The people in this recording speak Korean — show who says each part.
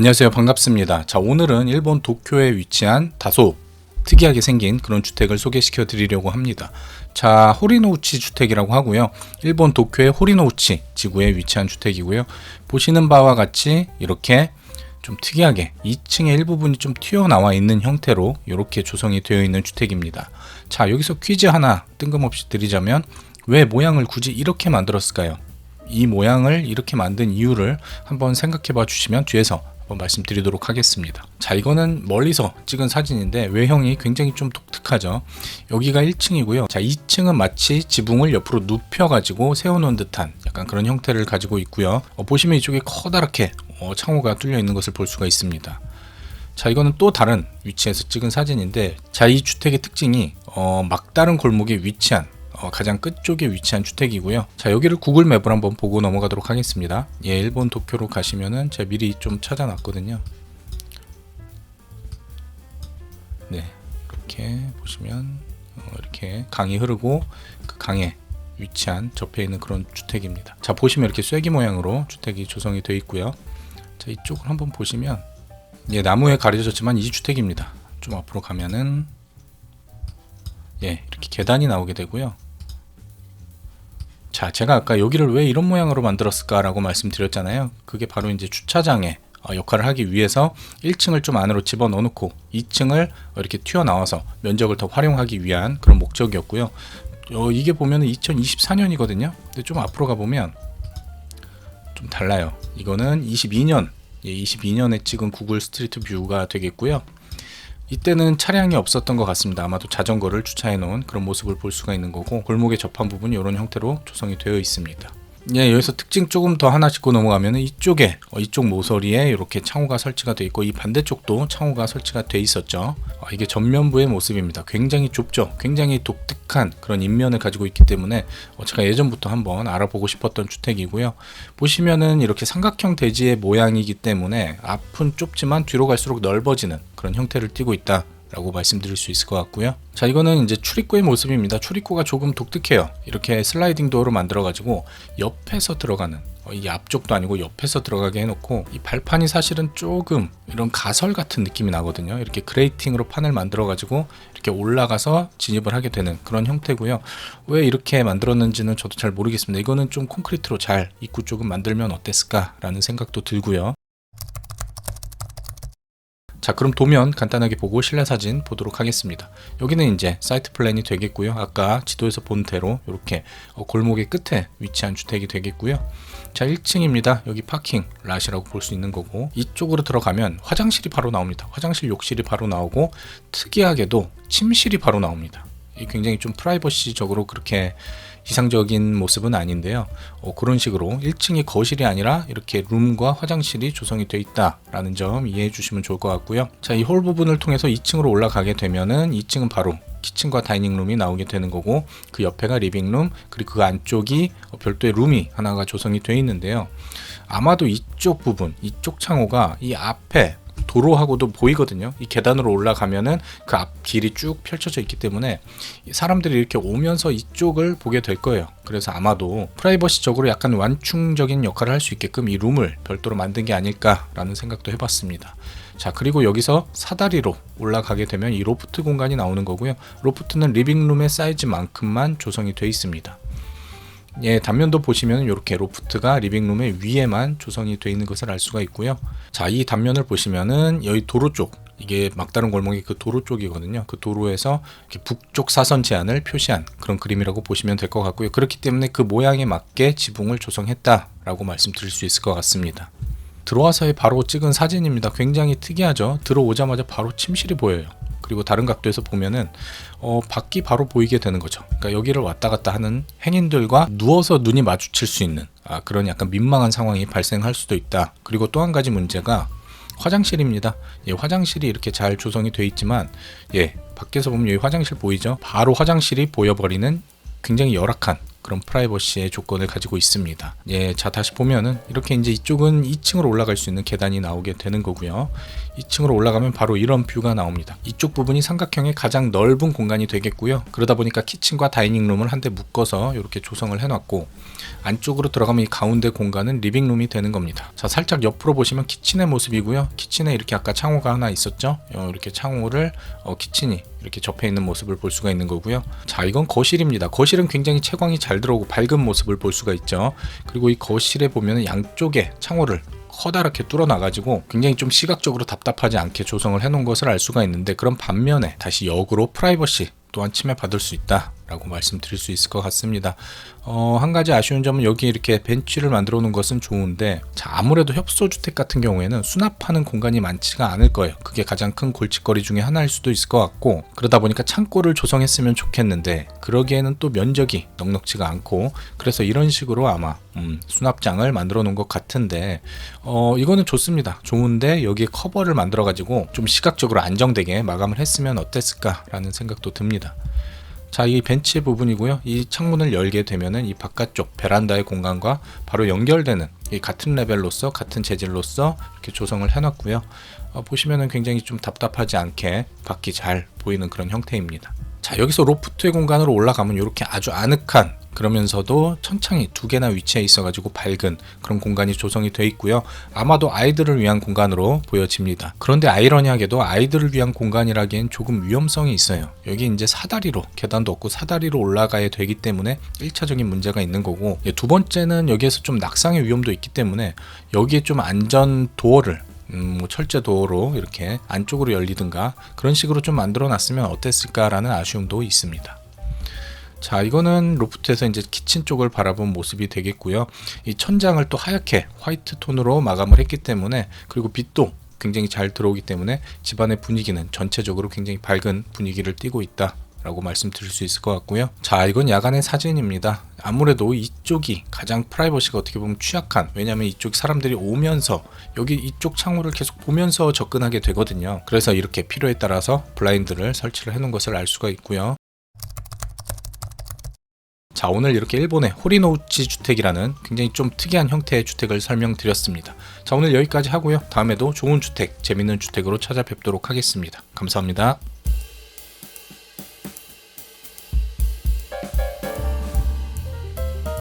Speaker 1: 안녕하세요. 반갑습니다. 자, 오늘은 일본 도쿄에 위치한 다소 특이하게 생긴 그런 주택을 소개시켜 드리려고 합니다. 자, 호리노우치 주택이라고 하고요. 일본 도쿄의 호리노우치 지구에 위치한 주택이고요. 보시는 바와 같이 이렇게 좀 특이하게 2층의 일부분이 좀 튀어나와 있는 형태로 이렇게 조성이 되어 있는 주택입니다. 자, 여기서 퀴즈 하나 뜬금없이 드리자면 왜 모양을 굳이 이렇게 만들었을까요? 이 모양을 이렇게 만든 이유를 한번 생각해 봐 주시면 뒤에서 한번 말씀드리도록 하겠습니다. 자, 이거는 멀리서 찍은 사진인데 외형이 굉장히 좀 독특하죠. 여기가 1층이고요. 자, 2층은 마치 지붕을 옆으로 눕혀 가지고 세워 놓은 듯한 약간 그런 형태를 가지고 있고요. 어, 보시면 이쪽에 커다랗게 어, 창호가 뚫려 있는 것을 볼 수가 있습니다. 자, 이거는 또 다른 위치에서 찍은 사진인데, 자, 이 주택의 특징이 어, 막다른 골목에 위치한 어, 가장 끝쪽에 위치한 주택이고요. 자, 여기를 구글 맵을 한번 보고 넘어가도록 하겠습니다. 예, 일본 도쿄로 가시면은 제가 미리 좀 찾아놨거든요. 네, 이렇게 보시면 어, 이렇게 강이 흐르고 그 강에 위치한 접해 있는 그런 주택입니다. 자, 보시면 이렇게 쐐기 모양으로 주택이 조성이 되어 있고요. 자, 이쪽을 한번 보시면 예, 나무에 가려졌지만 이 주택입니다. 좀 앞으로 가면은 예, 이렇게 계단이 나오게 되고요. 자, 제가 아까 여기를 왜 이런 모양으로 만들었을까라고 말씀드렸잖아요. 그게 바로 이제 주차장의 어, 역할을 하기 위해서 1층을 좀 안으로 집어 넣어 놓고 2층을 이렇게 튀어나와서 면적을 더 활용하기 위한 그런 목적이었고요. 어, 이게 보면 2024년이거든요. 근데 좀 앞으로 가보면 좀 달라요. 이거는 22년, 예, 22년에 찍은 구글 스트리트 뷰가 되겠고요. 이때는 차량이 없었던 것 같습니다. 아마도 자전거를 주차해 놓은 그런 모습을 볼 수가 있는 거고 골목의 접한 부분이 이런 형태로 조성이 되어 있습니다. 예, 여기서 특징 조금 더 하나 짚고 넘어가면 이쪽에 어, 이쪽 모서리에 이렇게 창호가 설치가 되어 있고 이 반대쪽도 창호가 설치가 되어 있었죠. 어, 이게 전면부의 모습입니다. 굉장히 좁죠. 굉장히 독특한 그런 인면을 가지고 있기 때문에 어, 제가 예전부터 한번 알아보고 싶었던 주택이고요. 보시면은 이렇게 삼각형 대지의 모양이기 때문에 앞은 좁지만 뒤로 갈수록 넓어지는 그런 형태를 띠고 있다. 라고 말씀드릴 수 있을 것 같고요. 자, 이거는 이제 출입구의 모습입니다. 출입구가 조금 독특해요. 이렇게 슬라이딩 도어로 만들어 가지고 옆에서 들어가는 어, 이 앞쪽도 아니고 옆에서 들어가게 해놓고 이 발판이 사실은 조금 이런 가설 같은 느낌이 나거든요. 이렇게 그레이팅으로 판을 만들어 가지고 이렇게 올라가서 진입을 하게 되는 그런 형태고요. 왜 이렇게 만들었는지는 저도 잘 모르겠습니다. 이거는 좀 콘크리트로 잘 입구 쪽은 만들면 어땠을까 라는 생각도 들고요. 자 그럼 도면 간단하게 보고 실내 사진 보도록 하겠습니다. 여기는 이제 사이트 플랜이 되겠고요. 아까 지도에서 본 대로 이렇게 어, 골목의 끝에 위치한 주택이 되겠고요. 자 1층입니다. 여기 파킹 랏이라고 볼 수 있는 거고 이쪽으로 들어가면 화장실이 바로 나옵니다. 화장실 욕실이 바로 나오고 특이하게도 침실이 바로 나옵니다. 이 굉장히 좀 프라이버시적으로 그렇게 이상적인 모습은 아닌데요. 어, 그런 식으로 1층이 거실이 아니라 이렇게 룸과 화장실이 조성이 되어 있다라는 점 이해해 주시면 좋을 것 같고요. 자, 이 홀 부분을 통해서 2층으로 올라가게 되면은 2층은 바로 키친과 다이닝룸이 나오게 되는 거고 그 옆에가 리빙룸 그리고 그 안쪽이 별도의 룸이 하나가 조성이 되어 있는데요. 아마도 이쪽 부분, 이쪽 창호가 이 앞에 도로하고도 보이거든요. 이 계단으로 올라가면은 그 앞 길이 쭉 펼쳐져 있기 때문에 사람들이 이렇게 오면서 이쪽을 보게 될 거예요. 그래서 아마도 프라이버시적으로 약간 완충적인 역할을 할 수 있게끔 이 룸을 별도로 만든 게 아닐까라는 생각도 해봤습니다. 자 그리고 여기서 사다리로 올라가게 되면 이 로프트 공간이 나오는 거고요. 로프트는 리빙룸의 사이즈만큼만 조성이 되어 있습니다. 예, 단면도 보시면 이렇게 로프트가 리빙룸의 위에만 조성이 되어 있는 것을 알 수가 있고요. 자, 이 단면을 보시면은 여기 도로 쪽 이게 막다른 골목이 그 도로 쪽이거든요. 그 도로에서 북쪽 사선 제한을 표시한 그런 그림이라고 보시면 될 것 같고요. 그렇기 때문에 그 모양에 맞게 지붕을 조성했다라고 말씀드릴 수 있을 것 같습니다. 들어와서의 바로 찍은 사진입니다. 굉장히 특이하죠. 들어오자마자 바로 침실이 보여요. 그리고 다른 각도에서 보면은 어, 밖이 바로 보이게 되는 거죠. 그러니까 여기를 왔다 갔다 하는 행인들과 누워서 눈이 마주칠 수 있는 아, 그런 약간 민망한 상황이 발생할 수도 있다. 그리고 또 한 가지 문제가 화장실입니다. 예, 화장실이 이렇게 잘 조성이 되어 있지만 예, 밖에서 보면 여기 화장실 보이죠? 바로 화장실이 보여버리는 굉장히 열악한 그런 프라이버시의 조건을 가지고 있습니다. 예, 자 다시 보면은 이렇게 이제 이쪽은 2층으로 올라갈 수 있는 계단이 나오게 되는 거고요. 2층으로 올라가면 바로 이런 뷰가 나옵니다. 이쪽 부분이 삼각형의 가장 넓은 공간이 되겠고요. 그러다 보니까 키친과 다이닝룸을 한데 묶어서 이렇게 조성을 해놨고 안쪽으로 들어가면 이 가운데 공간은 리빙룸이 되는 겁니다. 자 살짝 옆으로 보시면 키친의 모습이고요. 키친에 이렇게 아까 창호가 하나 있었죠. 어, 이렇게 창호를 어, 키친이 이렇게 접해 있는 모습을 볼 수가 있는 거고요. 자, 이건 거실입니다. 거실은 굉장히 채광이 잘 들어오고 밝은 모습을 볼 수가 있죠. 그리고 이 거실에 보면 양쪽에 창호를 커다랗게 뚫어놔가지고 굉장히 좀 시각적으로 답답하지 않게 조성을 해놓은 것을 알 수가 있는데 그런 반면에 다시 역으로 프라이버시 또한 침해받을 수 있다 라고 말씀드릴 수 있을 것 같습니다. 어, 한 가지 아쉬운 점은 여기 이렇게 벤치를 만들어 놓은 것은 좋은데 자, 아무래도 협소주택 같은 경우에는 수납하는 공간이 많지가 않을 거예요. 그게 가장 큰 골칫거리 중에 하나일 수도 있을 것 같고 그러다 보니까 창고를 조성했으면 좋겠는데 그러기에는 또 면적이 넉넉지가 않고 그래서 이런 식으로 아마 음, 수납장을 만들어 놓은 것 같은데 어, 이거는 좋습니다. 좋은데 여기에 커버를 만들어 가지고 좀 시각적으로 안정되게 마감을 했으면 어땠을까라는 생각도 듭니다. 자, 이 벤치 부분이고요. 이 창문을 열게 되면은 이 바깥쪽 베란다의 공간과 바로 연결되는 이 같은 레벨로서 같은 재질로서 이렇게 조성을 해놨고요. 어, 보시면은 굉장히 좀 답답하지 않게 밖이 잘 보이는 그런 형태입니다. 자, 여기서 로프트의 공간으로 올라가면 이렇게 아주 아늑한 그러면서도 천창이 두 개나 위치해 있어가지고 밝은 그런 공간이 조성이 되어 있고요. 아마도 아이들을 위한 공간으로 보여집니다. 그런데 아이러니하게도 아이들을 위한 공간이라기엔 조금 위험성이 있어요. 여기 이제 사다리로 계단도 없고 사다리로 올라가야 되기 때문에 1차적인 문제가 있는 거고 예, 두 번째는 여기에서 좀 낙상의 위험도 있기 때문에 여기에 좀 안전 도어를 음, 뭐 철제 도어로 이렇게 안쪽으로 열리든가 그런 식으로 좀 만들어 놨으면 어땠을까라는 아쉬움도 있습니다. 자, 이거는 로프트에서 이제 키친 쪽을 바라본 모습이 되겠고요. 이 천장을 또 하얗게 화이트 톤으로 마감을 했기 때문에 그리고 빛도 굉장히 잘 들어오기 때문에 집안의 분위기는 전체적으로 굉장히 밝은 분위기를 띠고 있다. 라고 말씀드릴 수 있을 것 같고요. 자, 이건 야간의 사진입니다. 아무래도 이쪽이 가장 프라이버시가 어떻게 보면 취약한, 왜냐하면 이쪽 사람들이 오면서 여기 이쪽 창호를 계속 보면서 접근하게 되거든요. 그래서 이렇게 필요에 따라서 블라인드를 설치를 해 놓은 것을 알 수가 있고요. 자 오늘 이렇게 일본의 호리노우치 주택이라는 굉장히 좀 특이한 형태의 주택을 설명드렸습니다. 자 오늘 여기까지 하고요. 다음에도 좋은 주택, 재밌는 주택으로 찾아뵙도록 하겠습니다. 감사합니다.